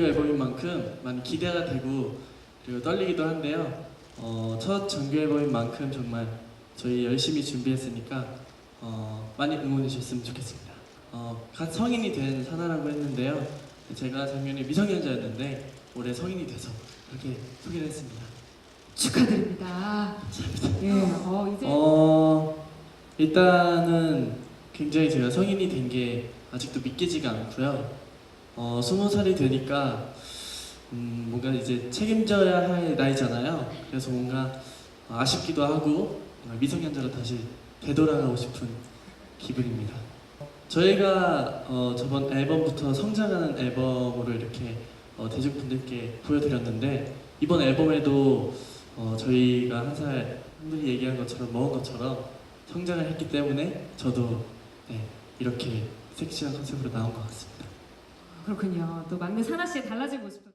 만큼 많이 기대가 되고 그리고 떨리기도 한데요. 어, 첫 정규 앨범인 만큼 정말 저희 열심히 준비했으니까 어, 많이 응원해 주셨으면 좋겠습니다. 어, 갓 성인이 된 사나라고 했는데요. 제가 작년에 미성년자였는데 올해 성인이 돼서 그렇게 소개를 했습니다. 축하드립니다. 예, 어, 이제 어 일단은 굉장히 제가 성인이 된 게 아직도 믿기지가 않고요. 어 스무 살이 되니까 음 뭔가 이제 책임져야 할 나이잖아요. 그래서 뭔가 아쉽기도 하고 미성년자로 다시 되돌아가고 싶은 기분입니다. 저희가 어 저번 앨범부터 성장하는 앨범으로 이렇게 어 대중분들께 보여드렸는데 이번 앨범에도 어, 저희가 한살 한분이 얘기한 것처럼 먹은 것처럼 성장을 했기 때문에 저도 네, 이렇게 섹시한 컨셉으로 나온 것 같습니다. 그렇군요. 또 막내 사나 씨의 달라진 모습도